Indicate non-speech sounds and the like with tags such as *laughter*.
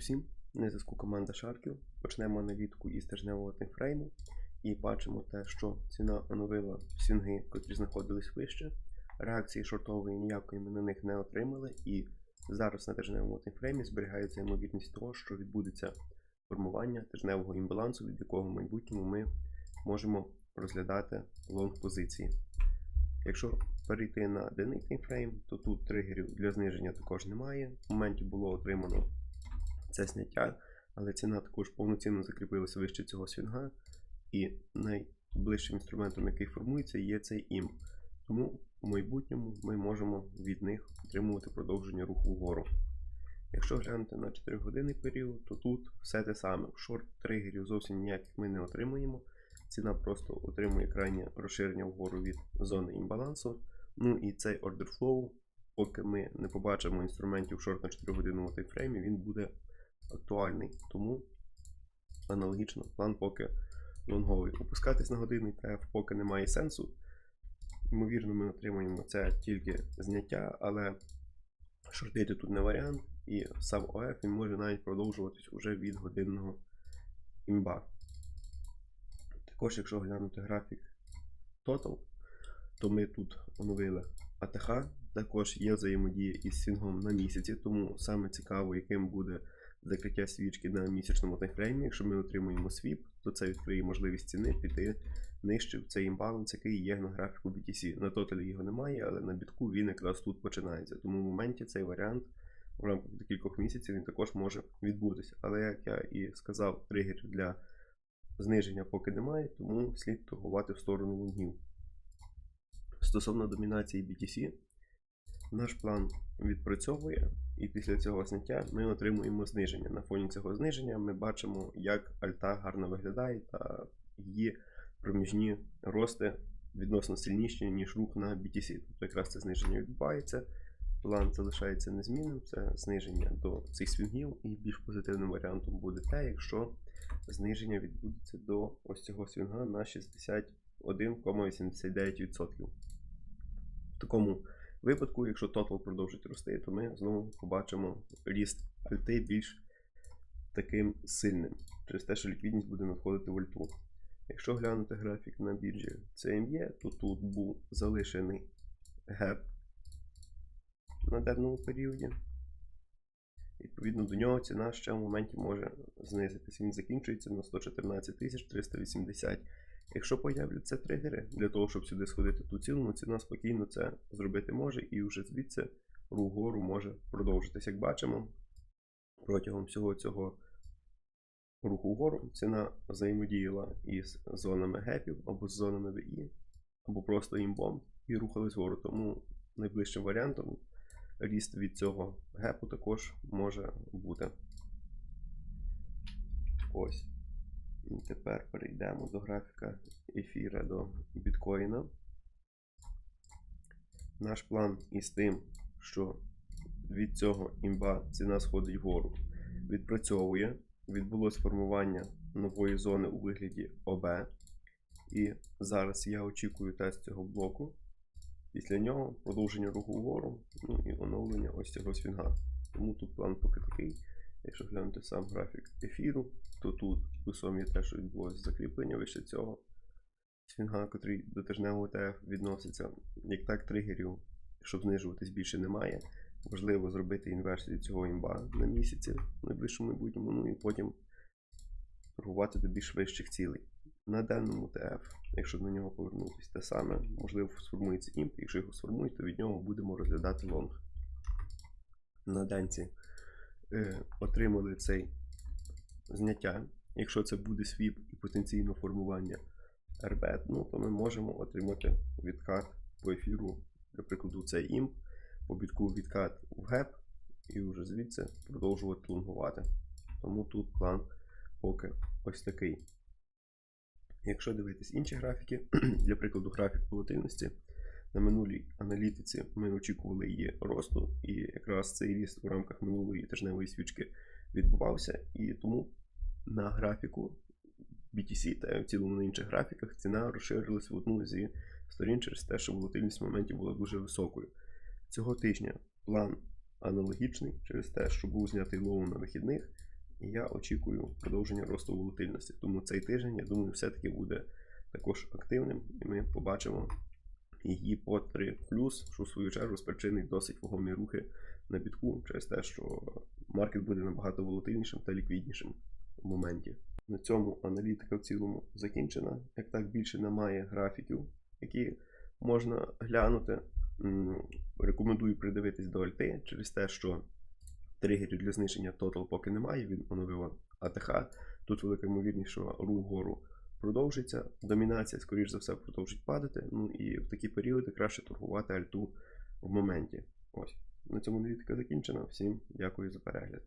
всім. На зв'язку команда Шарків. Почнемо аналітику із тижневого таймфрейму і бачимо те, що ціна оновила свінги, котрі знаходились вище. Реакції шортової ніякої ми на них не отримали, і зараз на тижневому таймфреймі зберігається ймовірність того, що відбудеться формування тижневого імбалансу, від якого в майбутньому ми можемо розглядати лонг позиції. Якщо перейти на денний таймфрейм, то тут тригерів для зниження також немає. В моменті було отримано це зняття, але ціна також повноцінно закріпилася вище цього свінга. І найближчим інструментом, який формується, є цей імп. Тому в майбутньому ми можемо від них отримувати продовження руху вгору. Якщо глянути на 4 годинний період, то тут все те саме. Шорт тригерів зовсім ніяких ми не отримуємо. Ціна просто отримує крайнє розширення вгору від зони імбалансу. Ну і цей flow, поки ми не побачимо інструментів шорт на 4 годинному таймфреймі, він буде актуальний. Тому аналогічно план поки лонговий. Опускатись на годинний ТФ поки немає сенсу. Ймовірно, ми отримаємо це тільки зняття, але шортити тут не варіант, і сам ОФ він може навіть продовжуватись уже від годинного імба. Також, якщо глянути графік Total, то ми тут оновили АТХ, також є взаємодія із свінгом на місяці, тому саме цікаво, яким буде закриття свічки на місячному таймфреймі. Якщо ми отримуємо свіп, то це відкриє можливість ціни піти нижче в цей імбаланс, який є на графіку BTC. На тоталі його немає, але на бітку він якраз тут починається. Тому в моменті цей варіант в рамках декількох місяців він також може відбутися. Але як я і сказав, тригерів для зниження поки немає, тому слід торгувати в сторону лонгів. Стосовно домінації BTC, наш план відпрацьовує, і після цього зняття ми отримуємо зниження. На фоні цього зниження ми бачимо, як альта гарно виглядає та її проміжні рости відносно сильніші, ніж рух на BTC. Тобто якраз це зниження відбувається. План залишається незмінним, це зниження до цих свінгів, і більш позитивним варіантом буде те, якщо зниження відбудеться до ось цього свінга на 61,89%. В такому випадку, якщо тотал продовжить рости, то ми знову побачимо ріст альти більш таким сильним, через те, що ліквідність буде надходити в альту. Якщо глянути графік на біржі CME, то тут був залишений геп на даному періоді. Відповідно до нього ціна ще в моменті може знизитися. Він закінчується на 114 380. Якщо появляться тригери для того, щоб сюди сходити ту ціну, ну, ціна спокійно це зробити може, і вже звідси рух гору може продовжитись. Як бачимо, протягом всього цього руху вгору ціна взаємодіяла із зонами гепів або з зонами VI, або просто імбом, і рухались вгору. Тому найближчим варіантом ріст від цього гепу також може бути. Ось. Тепер перейдемо до графіка ефіра до біткоїна. Наш план із тим, що від цього імба ціна сходить вгору, відпрацьовує. Відбулось формування нової зони у вигляді ОБ. І зараз я очікую тест цього блоку. Після нього продовження руху вгору, ну і оновлення ось цього свінга. Тому тут план поки такий. Якщо глянути сам графік ефіру, то тут є те, що відбулося закріплення вище цього свінга, який до тижневого ТФ відноситься. Як так, тригерів, щоб знижуватись більше немає. Важливо зробити інверсію цього імба на місяці в найближчому майбутньому, ну і потім торгувати до більш вищих цілей. На даному ТФ, якщо на нього повернутися, те саме, можливо, сформується імп, якщо його сформують, то від нього будемо розглядати лонг. На денці отримали цей зняття. Якщо це буде свіп і потенційно формування RBET, ну, то ми можемо отримати відкат по ефіру, для прикладу, цей імп, по бітку відкат в геп, і вже звідси продовжувати лонгувати. Тому тут план поки ось такий. Якщо дивитись інші графіки, *clears throat* для прикладу, графік волатильності, на минулій аналітиці ми очікували її росту, і якраз цей ріст у рамках минулої тижневої свічки відбувався. І тому на графіку BTC та в цілому на інших графіках ціна розширилась в одну зі сторін через те, що волатильність в моменті була дуже високою. Цього тижня план аналогічний через те, що був знятий лоу на вихідних. І я очікую продовження росту волатильності. Тому цей тиждень, я думаю, все-таки буде також активним, і ми побачимо її по 3 що в свою чергу спричинить досить вагомі рухи на бітку через те, що маркет буде набагато волатильнішим та ліквіднішим в моменті. На цьому аналітика в цілому закінчена. Як так більше немає графіків, які можна глянути. Рекомендую придивитись до альти через те, що тригерів для знищення Total поки немає, він оновив АТХ. Тут велика ймовірність, що рух вгору продовжиться. Домінація, скоріш за все, продовжить падати. Ну і в такі періоди краще торгувати альту в моменті. Ось. На цьому довідка закінчена. Всім дякую за перегляд.